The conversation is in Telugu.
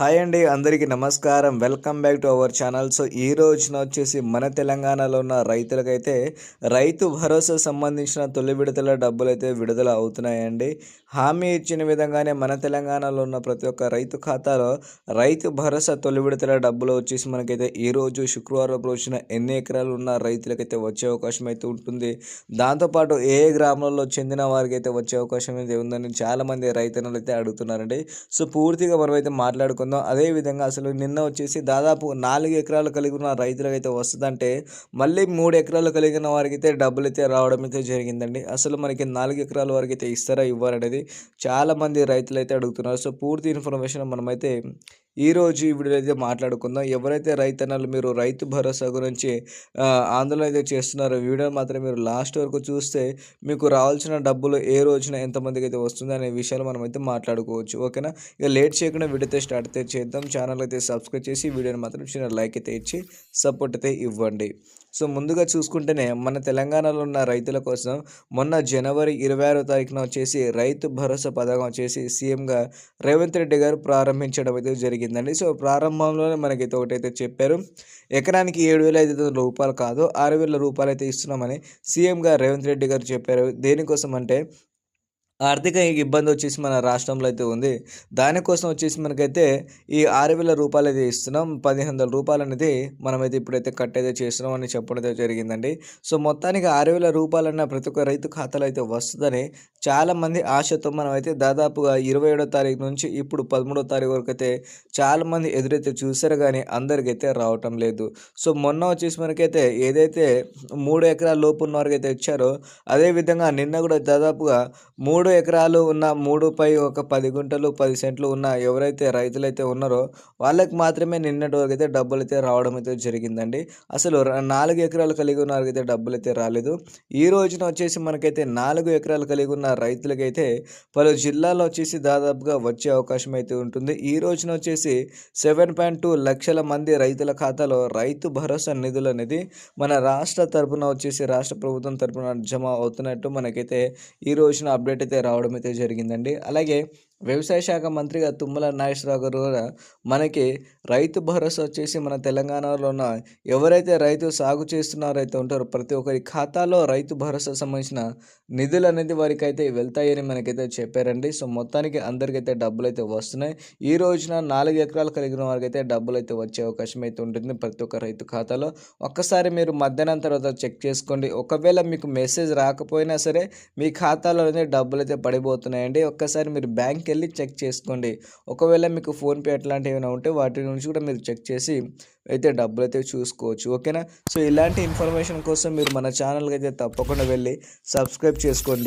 హాయ్ అండి అందరికీ నమస్కారం. Welcome back to our channel. So ఈ రోజున వచ్చేసి మన తెలంగాణలో ఉన్న రైతులకైతే రైతు భరోసా సంబంధించిన తొలి విడతల డబ్బులు అయితే విడుదల అవుతున్నాయండి. హామీ ఇచ్చిన విధంగానే మన తెలంగాణలో ఉన్న ప్రతి ఒక్క రైతు ఖాతాలో రైతు భరోసా తొలి విడతల డబ్బులు వచ్చేసి మనకైతే ఈ రోజు శుక్రవారం రోజున ఎన్ని ఎకరాలు ఉన్న రైతులకైతే వచ్చే అవకాశం అయితే ఉంటుంది. దాంతోపాటు ఏ ఏ గ్రామాల్లో చెందిన వారికి అయితే వచ్చే అవకాశం అయితే ఉందని చాలామంది రైతన్నలు అయితే అడుగుతున్నారండి. సో పూర్తిగా మనమైతే అనుకుందాం. అదేవిధంగా అసలు నిన్న వచ్చేసి దాదాపు నాలుగు ఎకరాలు కలిగి ఉన్న రైతులకు అయితే వస్తుందంటే మళ్ళీ మూడు ఎకరాలు కలిగిన వారికి అయితే డబ్బులు అయితే రావడం అయితే జరిగిందండి. అసలు మనకి నాలుగు ఎకరాల వరకు అయితే ఇస్తారా ఇవ్వరనేది చాలామంది రైతులు అయితే అడుగుతున్నారు. సో పూర్తి ఇన్ఫర్మేషన్ మనమైతే ఈ రోజు ఈ వీడియోలో అయితే మాట్లాడుకుందాం. ఎవరైతే రైతన్నలు మీరు రైతు భరోసా గురించి ఆందోళన అయితే చేస్తున్నారో వీడియోని మాత్రం మీరు లాస్ట్ వరకు చూస్తే మీకు రావాల్సిన డబ్బులు ఏ రోజున ఎంతమందికి అయితే వస్తుంది అనే విషయాలు మనం అయితే మాట్లాడుకోవచ్చు. ఓకేనా? ఇక లేట్ చేయకుండా వీడియో అయితే స్టార్ట్ అయితే చేద్దాం. ఛానల్ అయితే సబ్స్క్రైబ్ చేసి వీడియోని మాత్రం చిన్న లైక్ అయితే ఇచ్చి సపోర్ట్ అయితే ఇవ్వండి. సో ముందుగా చూసుకుంటేనే మన తెలంగాణలో ఉన్న రైతుల కోసం మొన్న జనవరి ఇరవై ఆరో తారీఖున వచ్చేసి రైతు భరోసా పథకం వచ్చేసి సీఎంగా రేవంత్ రెడ్డి గారు ప్రారంభించడం అయితే జరిగింది. జరిగిందండి. సో ప్రారంభంలోనే మనకైతే ఒకటైతే చెప్పారు. ఎకరానికి ఏడు వేల ఐదు వందల రూపాయలు కాదు ఆరు వేల రూపాయలు అయితే ఇస్తున్నామని సీఎం గారు రేవంత్ రెడ్డి గారు చెప్పారు. దేనికోసం అంటే ఆర్థిక ఇబ్బంది వచ్చేసి మన రాష్ట్రంలో అయితే ఉంది. దానికోసం వచ్చేసి మనకైతే ఈ ఆరు వేల రూపాయలు అయితే ఇస్తున్నాం. పదిహేను వందల రూపాయలు అనేది మనమైతే ఇప్పుడైతే కట్ అయితే చేస్తున్నాం అని చెప్పడం అయితే జరిగిందండి. సో మొత్తానికి ఆరు వేల రూపాయలన్న ప్రతి ఒక్క రైతు ఖాతాలో అయితే వస్తుందని చాలామంది ఆశతో మనమైతే దాదాపుగా ఇరవై ఏడో తారీఖు నుంచి ఇప్పుడు పదమూడో తారీఖు వరకు అయితే చాలామంది ఎదురైతే చూసారు కానీ అందరికైతే రావటం లేదు. సో మొన్న వచ్చేసి మనకైతే ఏదైతే మూడు ఎకరాల లోపు ఉన్న వారికి అయితే ఇచ్చారో అదేవిధంగా నిన్న కూడా దాదాపుగా మూడు ఎకరాలు ఉన్న మూడు పై ఒక పది గుంటలు పది సెంట్లు ఉన్న ఎవరైతే రైతులైతే ఉన్నారో వాళ్ళకి మాత్రమే నిన్నటి వరకు అయితే డబ్బులు అయితే రావడం అయితే జరిగిందండి. అసలు నాలుగు ఎకరాలు కలిగి ఉన్న వారికి అయితే డబ్బులు అయితే రాలేదు. ఈ రోజున వచ్చేసి మనకైతే నాలుగు ఎకరాలు కలిగి ఉన్న రైతులకైతే పలు జిల్లాల్లో వచ్చేసి దాదాపుగా వచ్చే అవకాశం అయితే ఉంటుంది. ఈ రోజున వచ్చేసి సెవెన్ పాయింట్ టూ లక్షల మంది రైతుల ఖాతాలో రైతు భరోసా నిధులు అనేది మన రాష్ట్ర తరపున వచ్చేసి రాష్ట్ర ప్రభుత్వం తరపున జమ అవుతున్నట్టు మనకైతే ఈ రోజున అప్డేట్ అయితే రావడం అయితే జరిగిందండి. అలాగే వ్యవసాయ శాఖ మంత్రిగా తుమ్మల నాగేశ్వరరావు గారు కూడా మనకి రైతు భరోసా వచ్చేసి మన తెలంగాణలో ఉన్న ఎవరైతే రైతు సాగు చేస్తున్నారైతే ఉంటారో ప్రతి ఒక్కరి ఖాతాలో రైతు భరోసా సంబంధించిన నిధులు అనేది వారికి అయితే వెళ్తాయని మనకైతే చెప్పారండి. సో మొత్తానికి అందరికైతే డబ్బులు అయితే వస్తున్నాయి. ఈ రోజున నాలుగు ఎకరాలు కలిగిన వారికి అయితే డబ్బులు అయితే వచ్చే అవకాశం అయితే ఉంటుంది ప్రతి ఒక్క రైతు ఖాతాలో. ఒక్కసారి మీరు మధ్యాహ్నం తర్వాత చెక్ చేసుకోండి. ఒకవేళ మీకు మెసేజ్ రాకపోయినా సరే మీ ఖాతాలో డబ్బులు అయితే పడిపోతున్నాయండి. ఒక్కసారి మీరు బ్యాంక్ వెళ్ళి చెక్ చేసుకోండి. ఒకవేళ మీకు ఫోన్పే అట్లాంటివి ఏమైనా ఉంటే వాటి నుంచి కూడా మీరు చెక్ చేసి అయితే డబ్బులు అయితే చూసుకోవచ్చు. ఓకేనా? సో ఇలాంటి ఇన్ఫర్మేషన్ కోసం మీరు మన ఛానల్కి అయితే తప్పకుండా వెళ్ళి సబ్స్క్రైబ్ చేసుకోండి.